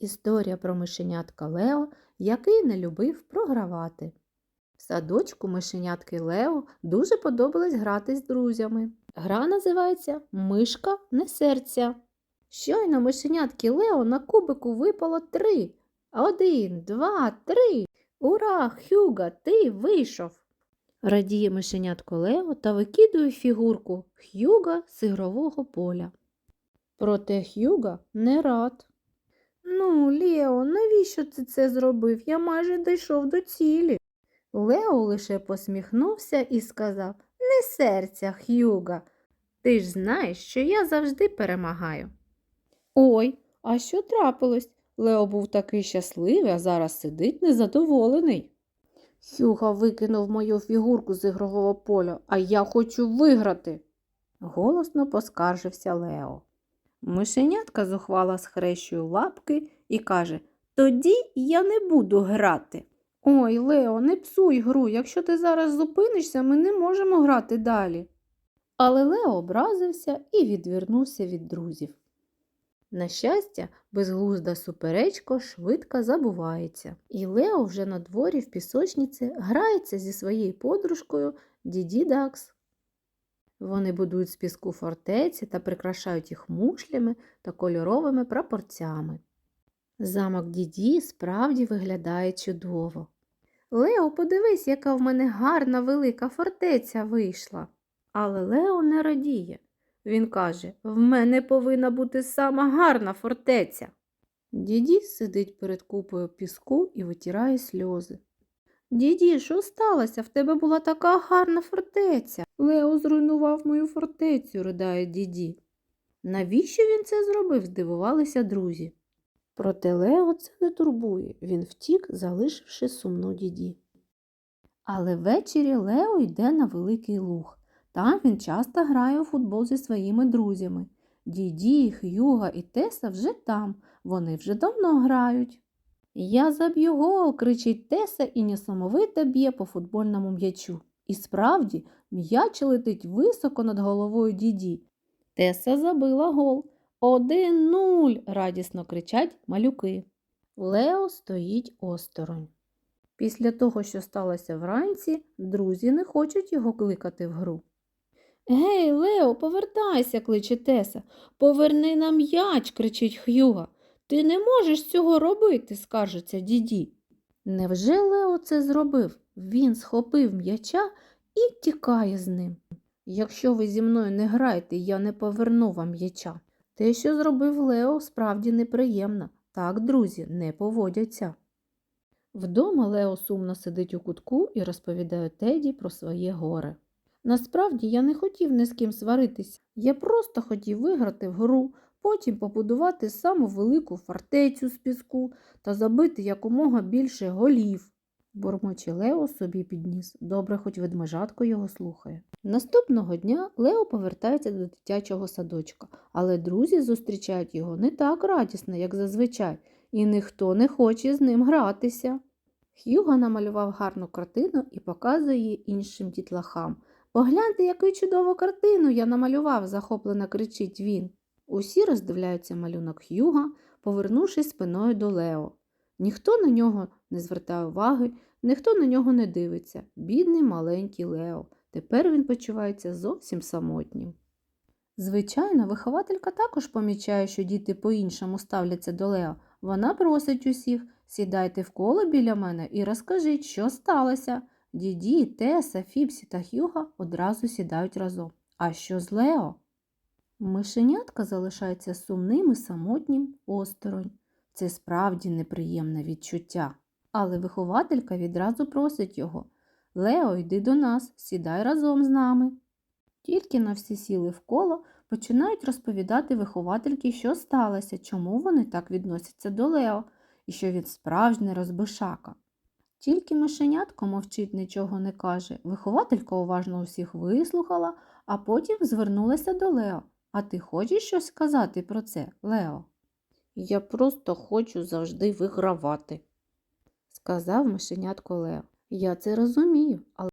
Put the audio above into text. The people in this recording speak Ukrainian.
Історія про мишенятка Лео, який не любив програвати. В садочку мишенятки Лео дуже подобалось грати з друзями. Гра називається Мишка не серця. Щойно мишенятки Лео на кубику випало три. Один, два, три. Ура, Хюга, ти вийшов. Радіє мишенятко Лео та викидує фігурку Х'юга з ігрового поля. Проте Х'юга не рад. Ну, Лео, навіщо ти це зробив? Я майже дійшов до цілі. Лео лише посміхнувся і сказав Не серця, Х'юга. Ти ж знаєш, що я завжди перемагаю. Ой, а що трапилось? Лео був такий щасливий, а зараз сидить незадоволений. Хюга викинув мою фігурку з ігрового поля, а я хочу виграти. Голосно поскаржився Лео. Мишенятка зухвала схрещує лапки і каже Тоді я не буду грати. Ой, Лео, не псуй гру. Якщо ти зараз зупинишся, ми не можемо грати далі. Але Лео образився і відвернувся від друзів. На щастя, безглузда суперечка швидко забувається, і Лео вже на дворі в пісочниці грається зі своєю подружкою Діді Дакс. Вони будують з піску фортеці та прикрашають їх мушлями та кольоровими прапорцями. Замок Діді справді виглядає чудово. Лео, подивись, яка в мене гарна велика фортеця вийшла. Але Лео не радіє. Він каже В мене повинна бути сама гарна фортеця. Діді сидить перед купою піску і витирає сльози. Діді, що сталося? В тебе була така гарна фортеця. Лео зруйнував мою фортецю, ридає діді. Навіщо він це зробив? здивувалися друзі. Проте Лео це не турбує, він втік, залишивши сумну діді. Але ввечері Лео йде на великий луг. Там він часто грає у футбол зі своїми друзями. Діді, Х'юга і Теса вже там, вони вже давно грають. Я заб'ю гол, кричить Теса і несамовито б'є по футбольному м'ячу. І справді, м'яч летить високо над головою діді. Теса забила гол. Один нуль. радісно кричать малюки. Лео стоїть осторонь. Після того, що сталося вранці, друзі не хочуть його кликати в гру. Гей, Лео, повертайся, кличе Теса. Поверни нам м'яч, кричить Х'юга. Ти не можеш цього робити, скаржиться діді. Невже Лео це зробив? Він схопив м'яча і тікає з ним. Якщо ви зі мною не граєте, я не поверну вам м'яча. Те, що зробив Лео, справді неприємно. Так, друзі, не поводяться. Вдома Лео сумно сидить у кутку і розповідає Теді про своє горе. Насправді я не хотів ні з ким сваритися. Я просто хотів виграти в гру, потім побудувати саму велику фортецю з піску та забити якомога більше голів. Бурмоче Лео собі підніс. Добре, хоч ведмежатко його слухає. Наступного дня Лео повертається до дитячого садочка, але друзі зустрічають його не так радісно, як зазвичай, і ніхто не хоче з ним гратися. Х'юга намалював гарну картину і показує її іншим дітлахам. Погляньте, яку чудову картину я намалював, захоплено кричить він. Усі роздивляються малюнок Х'юга, повернувшись спиною до Лео. Ніхто на нього не звертає уваги, ніхто на нього не дивиться. Бідний маленький Лео. Тепер він почувається зовсім самотнім. Звичайно, вихователька також помічає, що діти по-іншому ставляться до Лео. Вона просить усіх сідайте в коло біля мене і розкажіть, що сталося. Діді, Теса, Фіпсі та Х'юга одразу сідають разом. А що з Лео? Мишенятка залишається сумним і самотнім осторонь. Це справді неприємне відчуття. Але вихователька відразу просить його Лео, йди до нас, сідай разом з нами. Тільки на всі сіли вколо, починають розповідати виховательки, що сталося, чому вони так відносяться до Лео і що він справжній розбишака. Тільки мишенятко мовчить, нічого не каже. Вихователька уважно усіх вислухала, а потім звернулася до Лео. А ти хочеш щось сказати про це, Лео? Я просто хочу завжди вигравати, сказав мишенятко Лео. Я це розумію, але